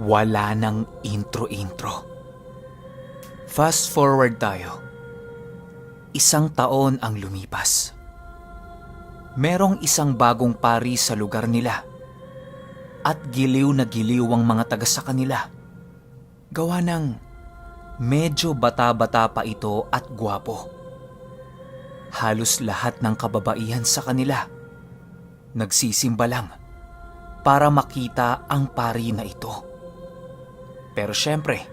Wala nang intro-intro. Fast forward tayo. Isang taon ang lumipas. Merong isang bagong pari sa lugar nila. At giliw na giliw ang mga taga sa kanila. Gawa ng medyo bata-bata pa ito at gwapo. Halos lahat ng kababaihan sa kanila nagsisimba lang para makita ang pari na ito. Pero syempre,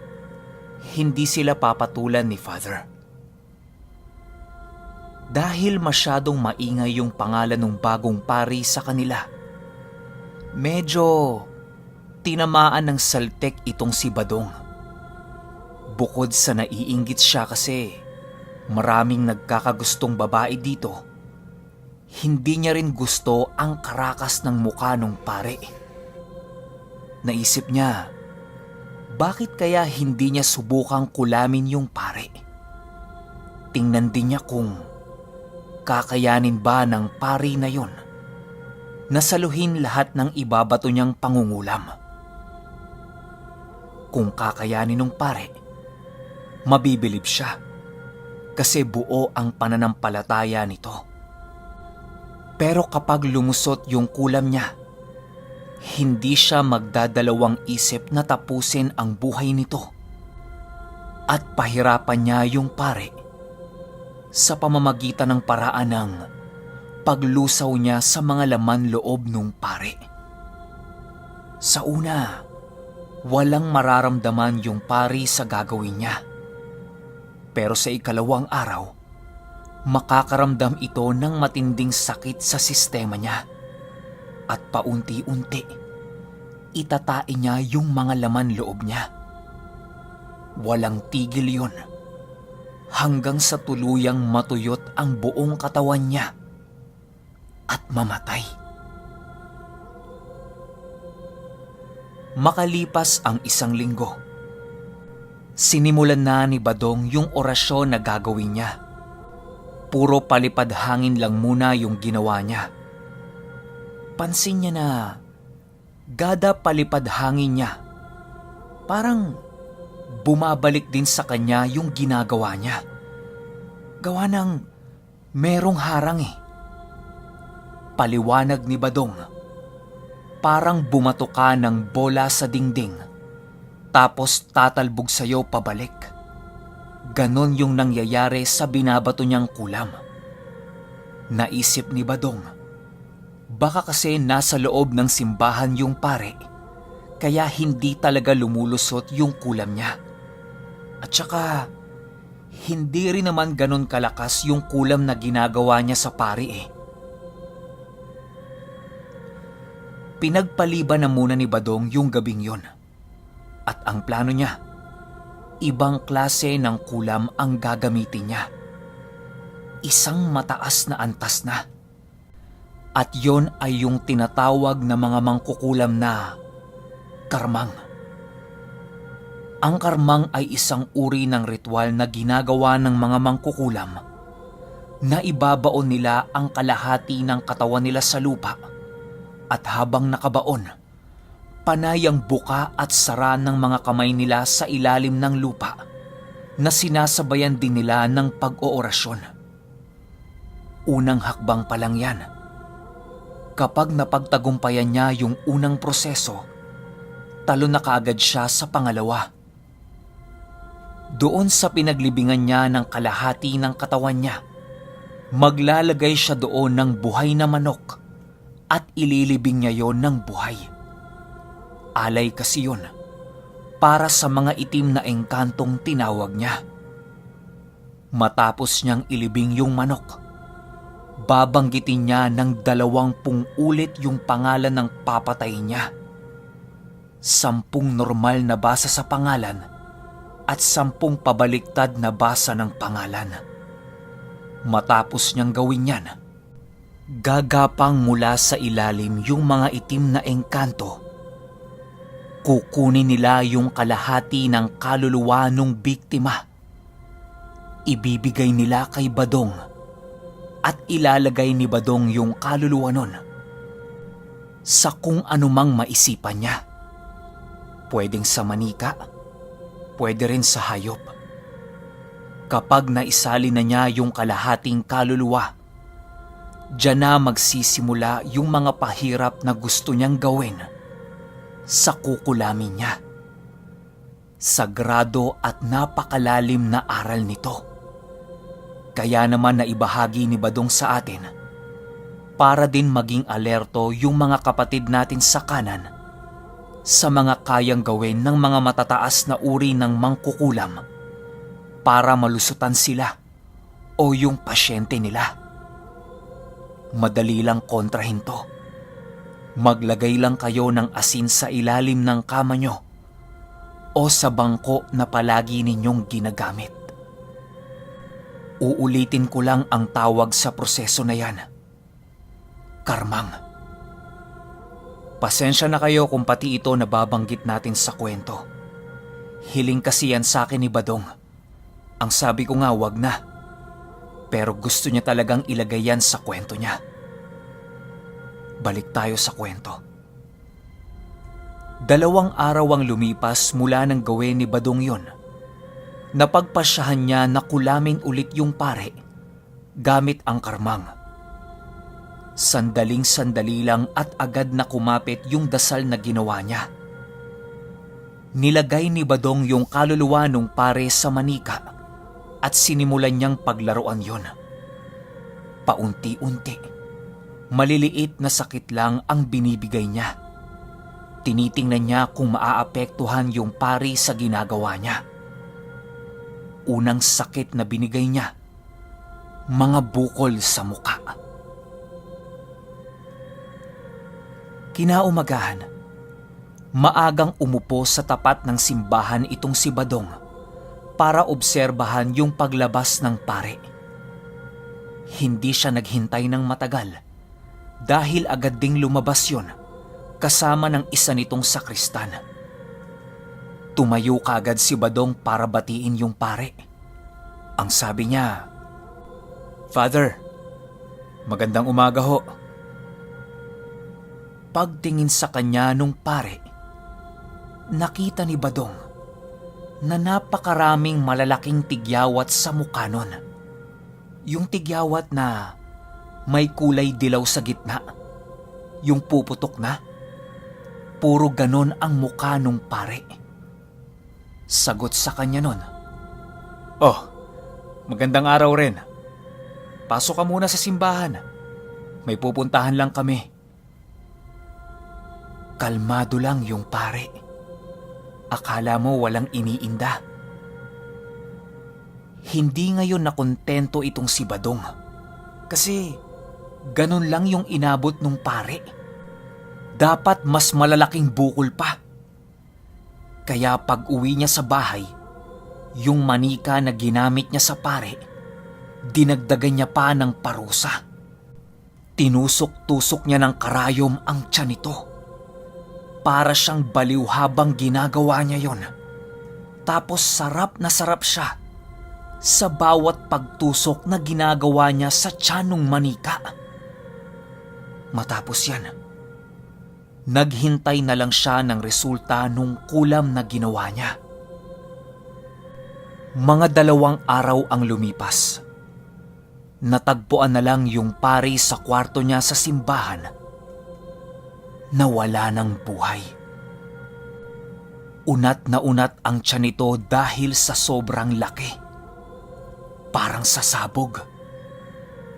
hindi sila papatulan ni Father. Dahil masyadong maingay yung pangalan ng bagong pari sa kanila, medyo tinamaan ng saltek itong si Badong. Bukod sa naiinggit siya kasi maraming nagkakagustong babae dito, hindi niya rin gusto ang karakas ng mukha ng pare. Naisip niya, bakit kaya hindi niya subukang kulamin yung pare? Tingnan din niya kung kakayanin ba ng pari na yon nasaluhin lahat ng ibabato niyang pangungulam. Kung kakayanin ng pare, mabibilib siya kasi buo ang pananampalataya nito. Pero kapag lumusot yung kulam niya, hindi siya magdadalawang isip na tapusin ang buhay nito at pahirapan niya yung pare sa pamamagitan ng paraan ng paglusaw niya sa mga laman loob nung pare. Sa una, walang mararamdaman yung pari sa gagawin niya. Pero sa ikalawang araw, makakaramdam ito ng matinding sakit sa sistema niya. At paunti-unti, itatain niya yung mga laman loob niya. Walang tigil yun. Hanggang sa tuluyang matuyot ang buong katawan niya at mamatay. Makalipas ang isang linggo, sinimulan na ni Badong yung orasyon na gagawin niya. Puro palipad hangin lang muna yung ginawa niya. Pansin niya na gada palipad hangin niya. Parang bumabalik din sa kanya yung ginagawa niya. Gawa ng merong harang eh. Paliwanag ni Badong. Parang bumato ka ng bola sa dingding. Tapos tatalbog sa'yo pabalik. Ganon yung nangyayari sa binabato niyang kulam. Naisip ni Badong, baka kasi nasa loob ng simbahan yung pare, kaya hindi talaga lumulusot yung kulam niya. At saka, hindi rin naman ganon kalakas yung kulam na ginagawa niya sa pare eh. Pinagpaliban na muna ni Badong yung gabing yon. At ang plano niya, ibang klase ng kulam ang gagamitin niya. Isang mataas na antas na. At yon ay yung tinatawag na mga mangkukulam na karmang. Ang karmang ay isang uri ng ritual na ginagawa ng mga mangkukulam na ibabaon nila ang kalahati ng katawan nila sa lupa at habang nakabaon, panay ang buka at sara ng mga kamay nila sa ilalim ng lupa na sinasabayan din nila ng pag-oorasyon. Unang hakbang pa lang yan. Kapag napagtagumpayan niya yung unang proseso, talo na kaagad siya sa pangalawa. Doon sa pinaglibingan niya ng kalahati ng katawan niya, maglalagay siya doon ng buhay na manok at ililibing niya yon ng buhay. Alay kasi yon para sa mga itim na engkantong tinawag niya. Matapos niyang ilibing yung manok, babanggitin niya ng dalawampung ulit yung pangalan ng papatay niya. Sampung normal na basa sa pangalan at sampung pabaliktad na basa ng pangalan. Matapos niyang gawin yan, gagapang mula sa ilalim yung mga itim na engkanto. Kukunin nila yung kalahati ng kaluluwa ng biktima. Ibibigay nila kay Badong at ilalagay ni Badong yung kaluluwa nun sa kung anumang maisipan niya. Pwedeng sa manika, pwede rin sa hayop. Kapag naisali na niya yung kalahating kaluluwa, diyan na magsisimula yung mga pahirap na gusto niyang gawin sa kukulamin niya. Sagrado at napakalalim na aral nito. Kaya naman naibahagi ni Badong sa atin para din maging alerto yung mga kapatid natin sa kanan sa mga kayang gawin ng mga matataas na uri ng mangkukulam para malusutan sila o yung pasyente nila. Madali lang kontrahin to. Maglagay lang kayo ng asin sa ilalim ng kama nyo o sa bangko na palagi ninyong ginagamit. Uulitin ko lang ang tawag sa proseso na yan. Karmang. Pasensya na kayo kung pati ito nababanggit natin sa kwento. Hiling kasi yan sa akin ni Badong. Ang sabi ko nga wag na. Pero gusto niya talagang ilagay yan sa kwento niya. Balik tayo sa kwento. Dalawang araw ang lumipas mula nang gawin ni Badong yon. Napagpasyahan niya na kulamin ulit yung pare gamit ang karmang. Sandaling sandali lang at agad na kumapit yung dasal na ginawa niya. Nilagay ni Badong yung kaluluwa nung pare sa manika at sinimulan niyang paglaruan yon. Paunti-unti, maliliit na sakit lang ang binibigay niya. Tinitingnan niya kung maaapektuhan yung pari sa ginagawa niya. Unang sakit na binigay niya, mga bukol sa muka. Kinaumagahan, maagang umupo sa tapat ng simbahan itong si Badong para obserbahan yung paglabas ng pare. Hindi siya naghintay ng matagal dahil agad ding lumabas yon kasama ng isa nitong sakristan. Tumayo kaagad si Badong para batiin yung pare. Ang sabi niya, Father, magandang umaga ho. Pagtingin sa kanya nung pare, nakita ni Badong na napakaraming malalaking tigyawat sa mukha nun. Yung tigyawat na may kulay dilaw sa gitna. Yung puputok na. Puro ganon ang mukha nung pare. Sagot sa kanya nun. Oh, magandang araw rin. Pasok ka muna sa simbahan. May pupuntahan lang kami. Kalmado lang yung pare. Akala mo walang iniinda. Hindi ngayon nakontento itong si Badong. Kasi ganon lang yung inabot nung pare. Dapat mas malalaking bukol pa. Kaya pag uwi niya sa bahay, yung manika na ginamit niya sa pare, dinagdagan niya pa ng parusa. Tinusok-tusok niya ng karayom ang tiyan nito. Para siyang baliw habang ginagawa niya yon. Tapos sarap na sarap siya sa bawat pagtusok na ginagawa niya sa tiyanong manika. Matapos yan, naghintay na lang siya ng resulta nung kulam na ginawa niya. Mga dalawang araw ang lumipas. Natagpuan na lang yung pari sa kwarto niya sa simbahan na wala ng buhay. Unat na unat ang tiyan nito dahil sa sobrang laki. Parang sasabog.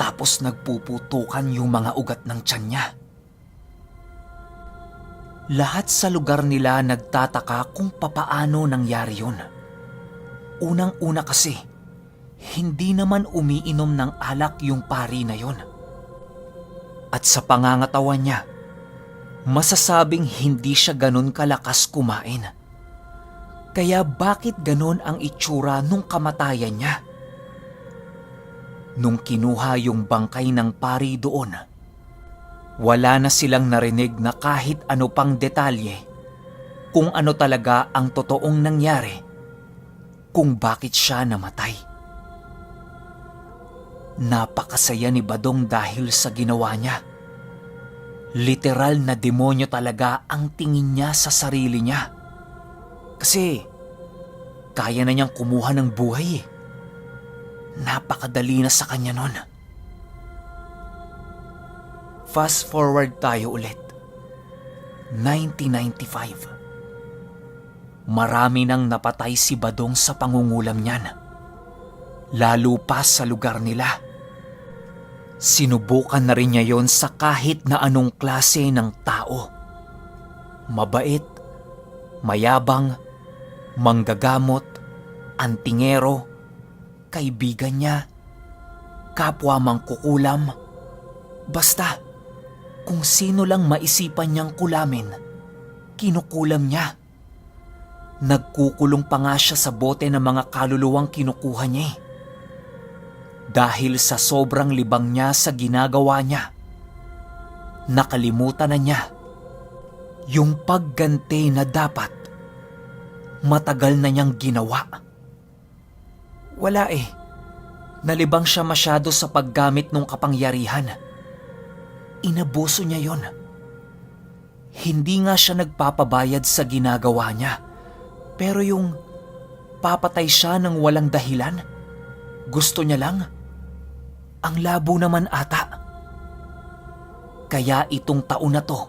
Tapos nagpuputukan yung mga ugat ng tiyan niya. Lahat sa lugar nila nagtataka kung papaano nangyari yun. Unang-una kasi, hindi naman umiinom ng alak yung pari na yon. At sa pangangatawan niya, masasabing hindi siya ganun kalakas kumain. Kaya bakit ganun ang itsura nung kamatayan niya? Nung kinuha yung bangkay ng pari doon, wala na silang narinig na kahit ano pang detalye kung ano talaga ang totoong nangyari kung bakit siya namatay. Napakasaya ni Badong dahil sa ginawa niya. Literal na demonyo talaga ang tingin niya sa sarili niya. Kasi kaya na niyang kumuha ng buhay eh. Napakadali na sa kanya nun. Fast forward tayo ulit. 1995. Marami nang napatay si Badong sa pangungulam niyan. Lalo pa sa lugar nila. Sinubukan na rin niya yon sa kahit na anong klase ng tao. Mabait, mayabang, manggagamot, antingero, kaibigan niya, kapwa mangkukulam, basta kung sino lang maisipan niyang kulamin, kinukulam niya. Nagkukulong pa nga siya sa bote ng mga kaluluwang kinukuha niya eh. Dahil sa sobrang libang niya sa ginagawa niya, nakalimutan na niya yung pagganti na dapat matagal na niyang ginawa. Wala eh. Nalibang siya masyado sa paggamit ng kapangyarihan. Inabuso niya yon. Hindi nga siya nagpapabayad sa ginagawa niya. Pero yung papatay siya ng walang dahilan, gusto niya lang. Ang labo naman ata. Kaya itong taon na to,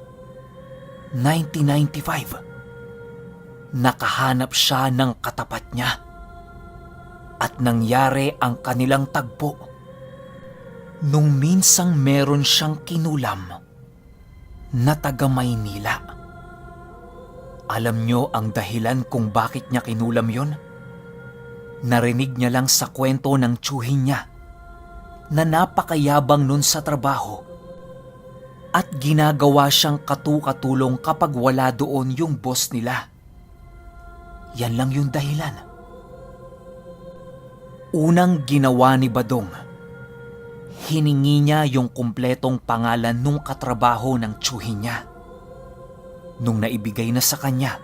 1995, nakahanap siya ng katapat niya. At nangyari ang kanilang tagpo. Nung minsang meron siyang kinulam na taga Maynila. Alam niyo ang dahilan kung bakit niya kinulam yon? Narinig niya lang sa kwento ng tsuhin niya na napakayabang nun sa trabaho at ginagawa siyang katukatulong kapag wala doon yung boss nila. Yan lang yung dahilan. Unang ginawa ni Badong, hiningi niya yung kumpletong pangalan nung katrabaho ng tsuhin niya. Nung naibigay na sa kanya,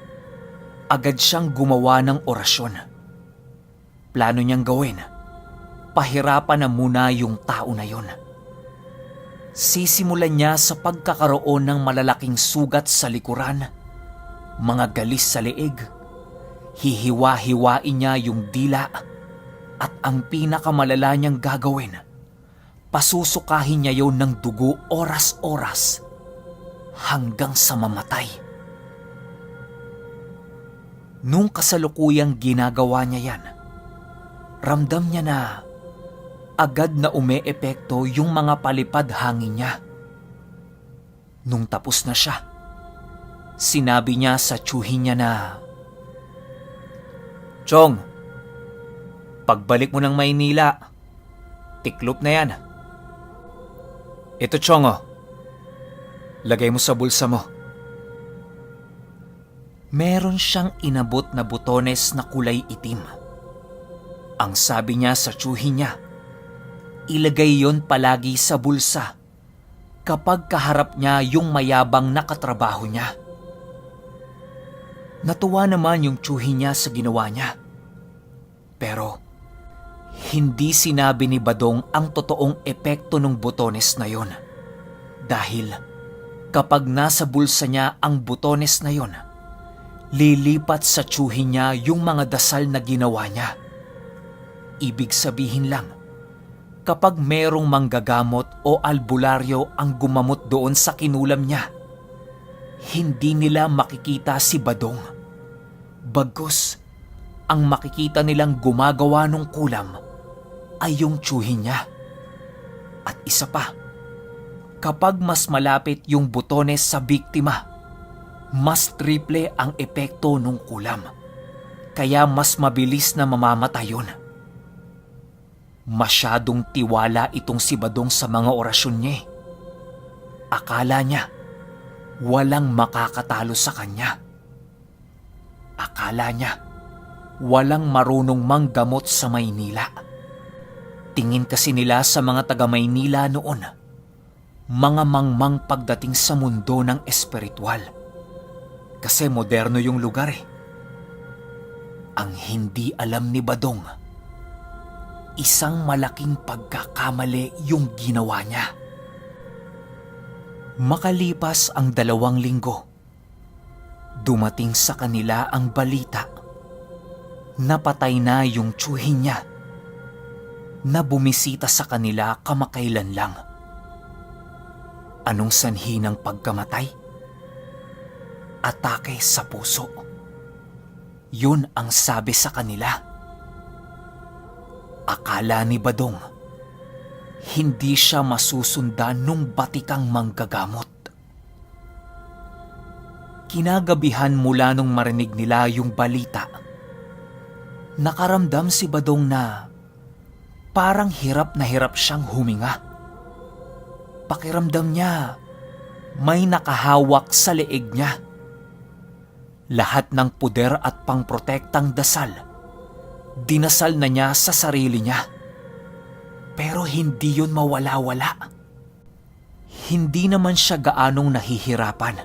agad siyang gumawa ng orasyon. Plano niyang gawin, pahirapan na muna yung tao na yon. Sisimulan niya sa pagkakaroon ng malalaking sugat sa likuran, mga galis sa leeg, hihiwa-hiwain niya yung dila, at ang pinakamalala niyang gagawin, pasusukahin niya yon ng dugo oras-oras hanggang sa mamatay. Nung kasalukuyang ginagawa niya yan, ramdam niya na agad na umeepekto yung mga palipad hangin niya. Nung tapos na siya, sinabi niya sa tsuhin niya na, Chong, pagbalik mo ng Maynila, tiklop na yan. Ito Chong oh, lagay mo sa bulsa mo. Meron siyang inabot na butones na kulay itim. Ang sabi niya sa tsuhin niya, ilagay yon palagi sa bulsa kapag kaharap niya yung mayabang nakatrabaho niya. Natuwa naman yung tsuhin niya sa ginawa niya. Pero hindi sinabi ni Badong ang totoong epekto ng butones na yon. Dahil kapag nasa bulsa niya ang butones na yon, lilipat sa tsuhin niya yung mga dasal na ginawa niya. Ibig sabihin lang, kapag merong manggagamot o albularyo ang gumamot doon sa kinulam niya, hindi nila makikita si Badong. Bagkus, ang makikita nilang gumagawa ng kulam ay yung tsuhin niya. At isa pa, kapag mas malapit yung butones sa biktima, mas triple ang epekto ng kulam. Kaya mas mabilis na mamamatay yun. Masyadong tiwala itong si Badong sa mga orasyon niya. eh. Akala niya, walang makakatalo sa kanya. Akala niya, walang marunong manggamot sa Maynila. Tingin kasi nila sa mga taga Maynila noon, mga mangmang pagdating sa mundo ng espiritual. Kasi moderno yung lugar eh. Ang hindi alam ni Badong, isang malaking pagkakamali yung ginawa niya. Makalipas ang dalawang linggo, dumating sa kanila ang balita Napatay na yung tsuhin niya na bumisita sa kanila kamakailan lang. Anong sanhi ng pagkamatay? Atake sa puso. Yun ang sabi sa kanila. Akala ni Badong, hindi siya masusundan nung batikang manggagamot. Kinagabihan mula nung marinig nila yung balita, nakaramdam si Badong na parang hirap na hirap siyang huminga. Pakiramdam niya, may nakahawak sa leeg niya. Lahat ng puder at pangprotektang dasal, dinasal na niya sa sarili niya. Pero hindi yun mawala-wala. Hindi naman siya gaanong nahihirapan.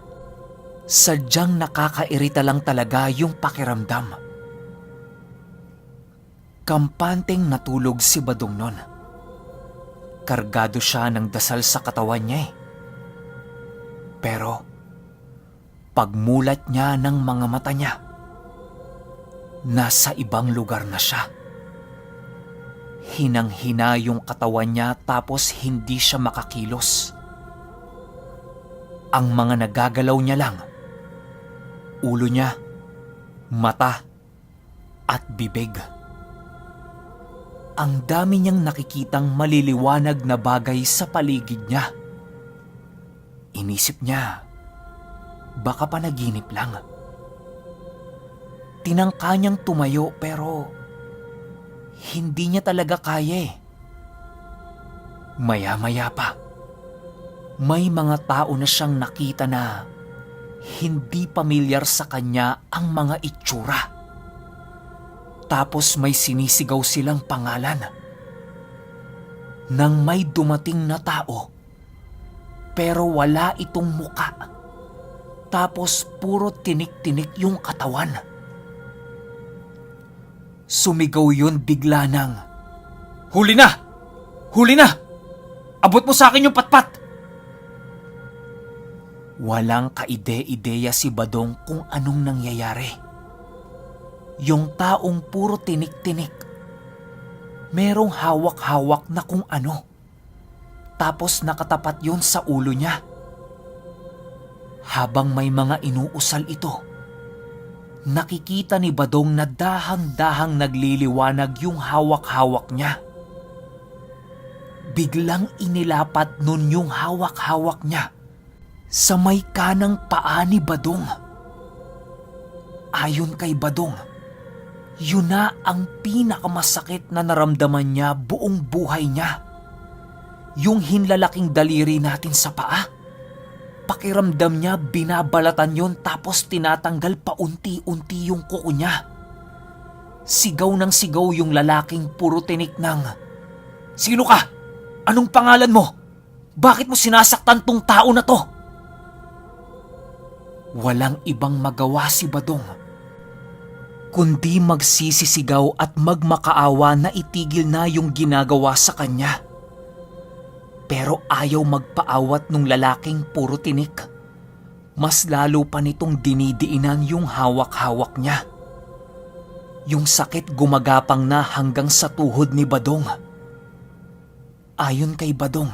Sadyang nakakairita lang talaga yung pakiramdam. Kampanteng natulog si Badong nun. Kargado siya ng dasal sa katawan niya eh. Pero, pagmulat niya ng mga mata niya, nasa ibang lugar na siya. Hinang-hina yung katawan niya tapos hindi siya makakilos. Ang mga nagagalaw niya lang, ulo niya, mata, at bibig. Ang dami niyang nakikitang maliliwanag na bagay sa paligid niya. Inisip niya, baka panaginip lang. Tinangka niyang tumayo pero hindi niya talaga kaya eh. Maya-maya pa, may mga tao na siyang nakita na hindi pamilyar sa kanya ang mga itsura. Tapos may sinisigaw silang pangalan. Nang may dumating na tao, pero wala itong muka. Tapos puro tinik-tinik yung katawan. Sumigaw yun bigla ng, Huli na! Huli na! Abot mo sa akin yung patpat! Walang kaide-ideya si Badong kung anong nangyayari. Yung taong puro tinik-tinik. Merong hawak-hawak na kung ano. Tapos nakatapat yon sa ulo niya. Habang may mga inuusal ito, nakikita ni Badong na dahang-dahang nagliliwanag yung hawak-hawak niya. Biglang inilapat nun yung hawak-hawak niya sa may kanang paa ni Badong. Ayon kay Badong, yun na ang pinakamasakit na naramdaman niya buong buhay niya. Yung hinlalaking daliri natin sa paa. Pakiramdam niya binabalatan yon tapos tinatanggal paunti-unti yung kuko niya. Sigaw ng sigaw yung lalaking puro tinik ng, Sino ka? Anong pangalan mo? Bakit mo sinasaktan tong tao na to? Walang ibang magawa si Badong kundi magsisisigaw at magmakaawa na itigil na yung ginagawa sa kanya. Pero ayaw magpaawat nung lalaking puro tinik. Mas lalo pa nitong dinidiinan yung hawak-hawak niya. Yung sakit gumagapang na hanggang sa tuhod ni Badong. Ayon kay Badong,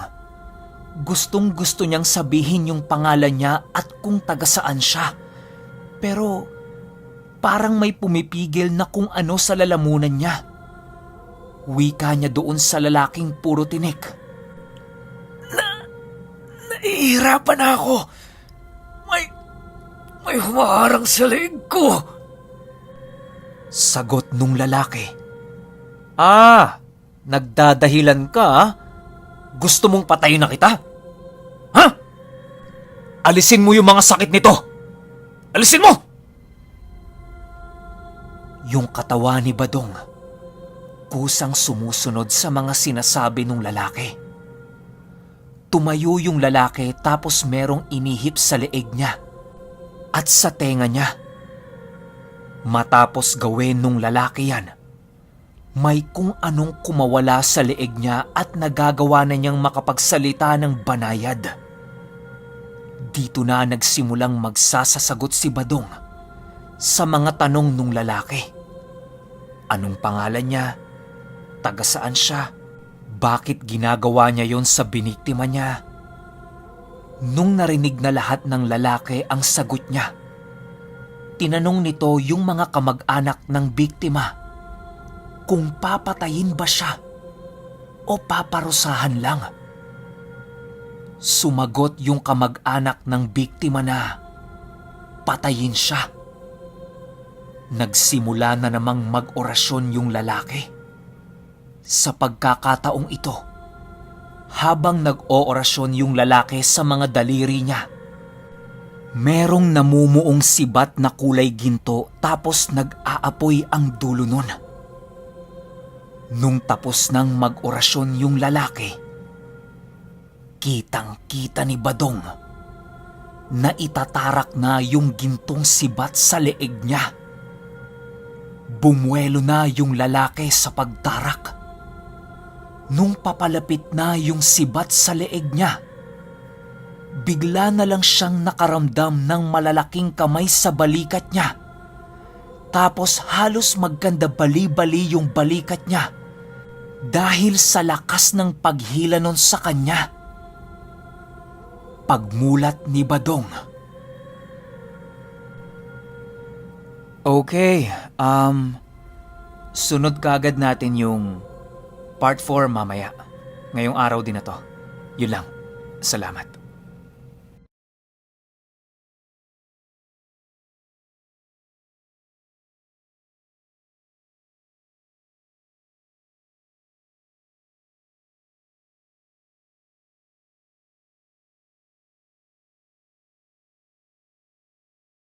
gustong gusto niyang sabihin yung pangalan niya at kung taga saan siya. Pero parang may pumipigil na kung ano sa lalamunan niya. Wika niya doon sa lalaking puro tinik. Na, nahihirapan na ako. May, may humaharang sa leeg ko. Sagot nung lalaki. Ah, nagdadahilan ka ah? Gusto mong patayin na kita? Ha? Alisin mo yung mga sakit nito! Alisin mo! Yung katawan ni Badong, kusang sumusunod sa mga sinasabi ng lalaki. Tumayo yung lalaki tapos merong inihip sa leeg niya at sa tenga niya. Matapos gawin nung lalaki yan, may kung anong kumawala sa leeg niya at nagagawa na niyang makapagsalita ng banayad. Dito na nagsimulang magsasasagot si Badong sa mga tanong nung lalaki. Anong pangalan niya? Taga saan siya? Bakit ginagawa niya yon sa biniktima niya? Nung narinig na lahat ng lalaki ang sagot niya, tinanong nito yung mga kamag-anak ng biktima kung papatayin ba siya o paparusahan lang. Sumagot yung kamag-anak ng biktima na patayin siya. Nagsimula na namang mag-orasyon yung lalaki. Sa pagkakataong ito, habang nag-oorasyon yung lalaki sa mga daliri niya, merong namumuong sibat na kulay ginto tapos nag-aapoy ang dulo nun. Nung tapos nang mag-orasyon yung lalaki, kitang-kita ni Badong na itatarak na yung gintong sibat sa leeg niya. Bumuelo na yung lalaki sa pagtarak. Nung papalapit na yung sibat sa leeg niya, bigla na lang siyang nakaramdam ng malalaking kamay sa balikat niya. Tapos halos magkanda bali-bali yung balikat niya dahil sa lakas ng paghila nun sa kanya. Pagmulat ni Badong. Okay, um, sunod kagad natin yung part 4 mamaya. Ngayong araw din na to. Yun lang. Salamat.